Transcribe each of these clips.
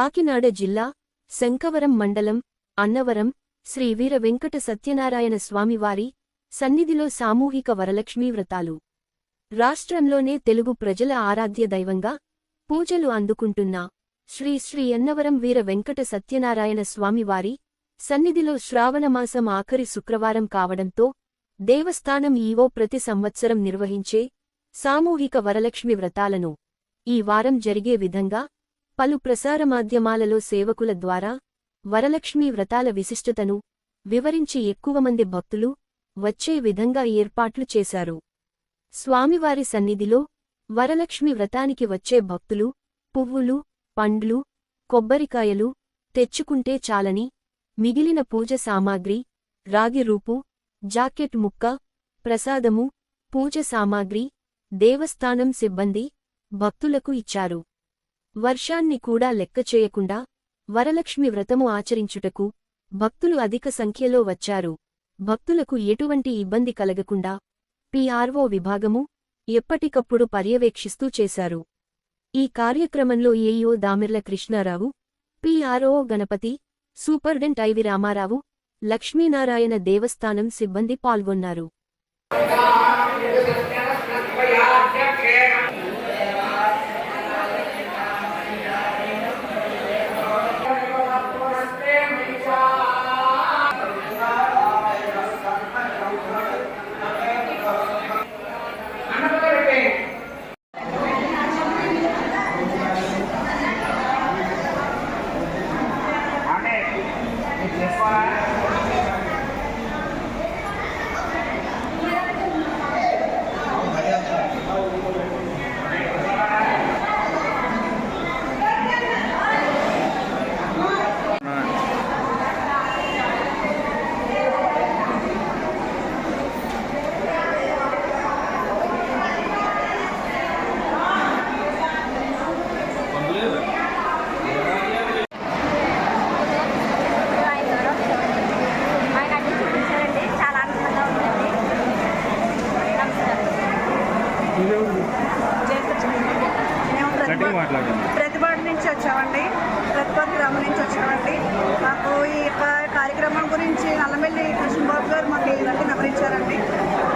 కాకినాడ జిల్లా శంకవరం మండలం అన్నవరం శ్రీ వీర వెంకట సత్యనారాయణ స్వామివారి సన్నిధిలో సామూహిక వరలక్ష్మీ వ్రతాలు. రాష్ట్రంలోనే తెలుగు ప్రజల ఆరాధ్య దైవంగా పూజలు అందుకుంటున్న శ్రీ శ్రీ అన్నవరం వీర వెంకట సత్యనారాయణ స్వామివారి సన్నిధిలో శ్రావణమాసం ఆఖరి శుక్రవారం కావడంతో దేవస్థానం ఈవో ప్రతి సంవత్సరం నిర్వహించే సామూహిక వరలక్ష్మి వ్రతాలను ఈ వారం జరిగే విధంగా పలు ప్రసార మాధ్యమాలలో సేవకుల ద్వారా వరలక్ష్మీ వ్రతాల విశిష్టతను వివరించి ఎక్కువ మంది భక్తులు వచ్చే విధంగా ఏర్పాట్లు చేశారు. స్వామివారి సన్నిధిలో వరలక్ష్మి వ్రతానికి వచ్చే భక్తులు పువ్వులు పండ్లు కొబ్బరికాయలు తెచ్చుకుంటే చాలని మిగిలిన పూజ సామాగ్రి రాగి రూపు జాకెట్ ముక్క ప్రసాదము పూజ సామాగ్రి దేవస్థానం సిబ్బంది భక్తులకు ఇచ్చారు. వర్షాన్ని కూడా లెక్కచేయకుండా వరలక్ష్మి వ్రతము ఆచరించుటకు భక్తులు అధిక సంఖ్యలో వచ్చారు. భక్తులకు ఎటువంటి ఇబ్బంది కలగకుండా పిఆర్ఓ విభాగము ఎప్పటికప్పుడు పర్యవేక్షిస్తూ చేశారు. ఈ కార్యక్రమంలో A E O Damirla Krishnarao P R O Ganapathi superintendent I V Ramarao Lakshminarayana దేవస్థానం సిబ్బంది పాల్గొన్నారు అంటే మీరు చేసుకోవాలా ఆయన అన్ని చూపించారండి చాలా ఆనందంగా ఉందండి నమస్కారం ప్రతిపాడు నుంచి వచ్చామండి. ప్రతిపాడు గ్రామం నుంచి వచ్చామండి. మాకు ఈ యొక్క కార్యక్రమం గురించి నల్లమెల్లి కృష్ణబాబు గారు మాకు ఇవన్నీ వివరించారండి.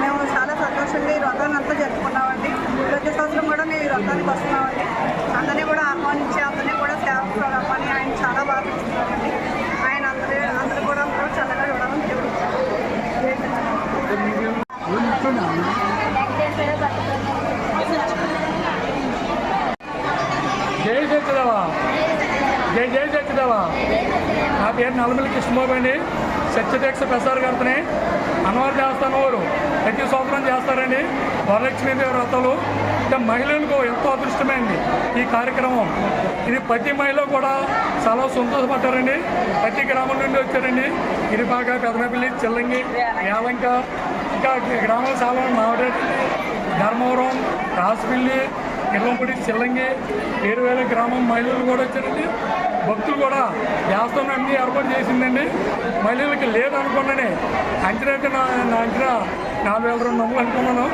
మేము చాలా సంతోషంగా ఈ వ్రతాన్ని అంతా జరుపుకున్నామండి. ప్రతి సంవత్సరం కూడా మేము ఈ వ్రతానికి వస్తున్నామండి. అందరినీ కూడా ఆహ్వానించి అందరినీ కూడా సేవకు రమ్మని ఆయన చాలా బాగా చూస్తున్నారండి. ఆయన అందరూ అందరూ కూడా అందరూ చల్లగా చూడాలని దేవుడు వెంకటేశ్వర జై సత్యదేవా జై జై నా పేరు నల్లమల్లి కృష్ణబాబు అండి. సత్యదీక్ష ప్రసాద్ గారిని అన్నవారి దేవస్థానం వారు. ప్రతి సంవత్సరం చేస్తారండి. వరలక్ష్మీదేవి వ్రతాలు. ఇంకా మహిళలకు ఎంతో అదృష్టమైంది ఈ కార్యక్రమం. ఇది ప్రతి మహిళ కూడా చాలా సంతోషపడ్డారండి. ప్రతి గ్రామం నుండి వచ్చారండి. ఇరిపాక పెదనపల్లి చిల్లంగి యాలంక. ఇంకా గ్రామాలు చాలా మావిడేటి ధర్మవరం రాసిపిల్లి ఇల్లంపూడి చిల్లంగి ఏరువేల గ్రామం మహిళలు కూడా వచ్చారండి. భక్తులు కూడా దేవస్థానం అన్ని ఏర్పాటు చేసిందండి. మహిళలకి లేదనుకున్నానే అంచనా అయితే నా నా అంచనా నాలుగు వేల రెండు వందలు అనుకున్నాను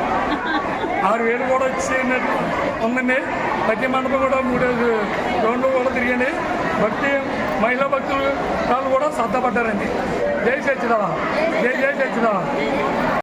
ఆరు వేలు కూడా వచ్చేసినట్టు ఉందండి. ప్రతి మండపం కూడా మూడేది రెండు కూడా తిరిగండి భక్తి మహిళా భక్తులు వాళ్ళు కూడా శ్రద్ధపడ్డారండి జై సచ్చిదావా జై జై సచ్చిదావా